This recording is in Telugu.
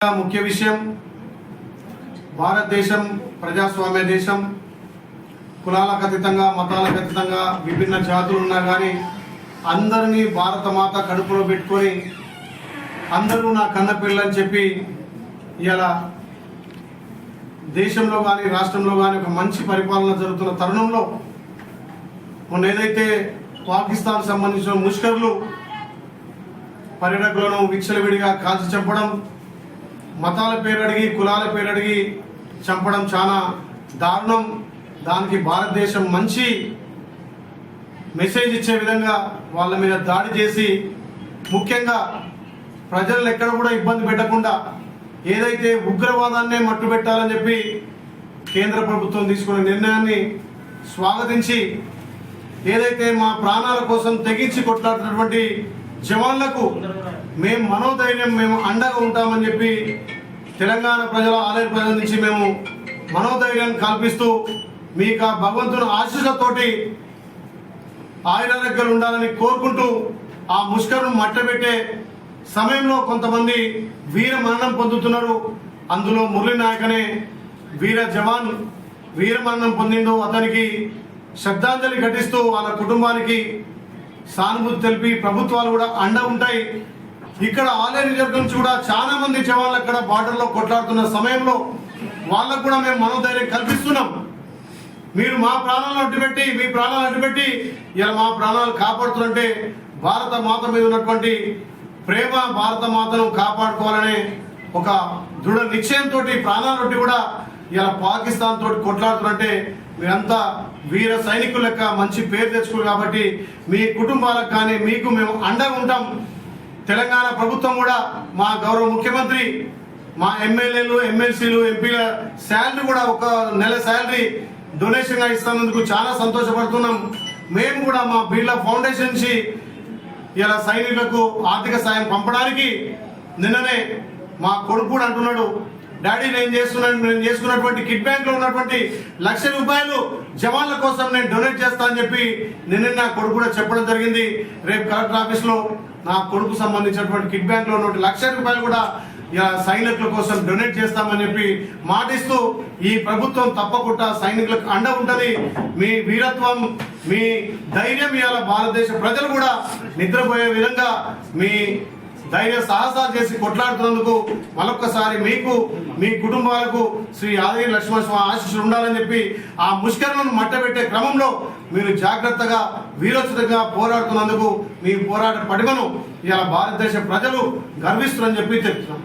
ముఖ్య విషయం భారతదేశం ప్రజాస్వామ్య దేశం. కులాలకు అతీతంగా మతాలకు అతీతంగా విభిన్న జాతులు ఉన్నా కానీ అందరినీ భారత మాత కడుపులో పెట్టుకొని అందరూ నా కన్న పిల్లలని చెప్పి ఇలా దేశంలో కానీ రాష్ట్రంలో కానీ ఒక మంచి పరిపాలన జరుగుతున్న తరుణంలో మొన్న ఏదైతే పాకిస్తాన్ సంబంధించిన ముష్కర్లు పర్యాటకులను విచ్చలవిడిగా కాల్చి చెప్పడం మతాల పేరు అడిగి కులాల పేరు అడిగి చంపడం చాలా దారుణం. దానికి భారతదేశం మంచి మెసేజ్ ఇచ్చే విధంగా వాళ్ళ మీద దాడి చేసి ముఖ్యంగా ప్రజలను ఎక్కడ కూడా ఇబ్బంది పెట్టకుండా ఏదైతే ఉగ్రవాదాన్నే మట్టు పెట్టాలని చెప్పి కేంద్ర ప్రభుత్వం తీసుకున్న నిర్ణయాన్ని స్వాగతించి ఏదైతే మా ప్రాణాల కోసం తెగించి కొట్లాడుతున్నటువంటి జవాన్లకు మేము మనోధైర్యం మేము అండగా ఉంటామని చెప్పి తెలంగాణ ప్రజల ఆలయ ప్రజల నుంచి మేము మనోధైర్యం కల్పిస్తూ మీ యొక్క భగవంతుని ఆశీస్సులతోటి ఆయన దగ్గర ఉండాలని కోరుకుంటూ ఆ ముష్కరును మట్టబెట్టే సమయంలో కొంతమంది వీర మరణం పొందుతున్నారు. అందులో మురళీ నాయక్ అనే వీర జవాన్. వీర మరణం పొందిండు అతనికి శ్రద్ధాంజలి ఘటిస్తూ వాళ్ళ కుటుంబానికి సానుభూతి తెలిపి ప్రభుత్వాలు కూడా అండ ఉంటాయి. ఇక్కడ ఆలయ రిజర్వ్ నుంచి కూడా చాలా మంది జవాన్లు అక్కడ బార్డర్లో కొట్లాడుతున్న సమయంలో వాళ్ళకు కూడా మేము మనోధైర్యం కల్పిస్తున్నాం. మీరు మా ప్రాణాలను అడ్డుపెట్టి మీ ప్రాణాలు అడ్డుపెట్టి ఇలా మా ప్రాణాలు కాపాడుతుంటే భారత మాత మీద ఉన్నటువంటి ప్రేమ భారత మాతను కాపాడుకోవాలనే ఒక దృఢ నిశ్చయంతో ప్రాణాలు కూడా ఇలా పాకిస్తాన్ తోటి కొట్లాడుతున్నట్టే మీరంతా వీర సైనికుల లెక్క మంచి పేరు తెచ్చుకోరు కాబట్టి మీ కుటుంబాలకు కానీ మీకు మేము అండగా ఉంటాం. తెలంగాణ ప్రభుత్వం కూడా మా గౌరవ ముఖ్యమంత్రి మా ఎమ్మెల్యేలు ఎమ్మెల్సీలు ఎంపీల శాలరీ కూడా ఒక నెల శాలరీ డొనేషన్గా ఇస్తున్నందుకు చాలా సంతోషపడుతున్నాం. మేము కూడా మా బిర్లా ఫౌండేషన్ నుంచి ఇలా సైనికులకు ఆర్థిక సాయం పంపడానికి నిన్ననే మా కొడుకు కూడా అంటున్నాడు డాడీ నేను చేస్తున్నాను నేను చేసుకున్నటువంటి కిడ్ బ్యాంక్లో ఉన్నటువంటి లక్ష రూపాయలు జవాన్ల కోసం నేను డొనేట్ చేస్తా అని చెప్పి నిన్న నా కొడుకు కూడా చెప్పడం జరిగింది. రేపు కలెక్టర్ ఆఫీస్లో నా కొడుకు సంబంధించినటువంటి కిడ్ బ్యాంక్లో ఉన్నటువంటి లక్ష రూపాయలు కూడా సైనికుల కోసం డొనేట్ చేస్తామని చెప్పి మాటిస్తూ ఈ ప్రభుత్వం తప్పకుండా సైనికులకు అండ ఉంటది. మీ వీరత్వం మీ ధైర్యం ఇవాళ భారతదేశ ప్రజలు కూడా నిద్రపోయే విధంగా మీ ధైర్య సాహసాలు చేసి కొట్లాడుతున్నందుకు మరొక్కసారి మీకు మీ కుటుంబాలకు శ్రీ ఆదిరి లక్ష్మణ స్వామి ఆశీస్సులు ఉండాలని చెప్పి ఆ ముష్కరణను మట్టబెట్టే క్రమంలో మీరు జాగ్రత్తగా వీరోచితంగా పోరాడుతున్నందుకు మీ పోరాట పటిమను ఇలా భారతదేశ ప్రజలు గర్విస్తున్నారని చెప్పి చెప్తున్నాం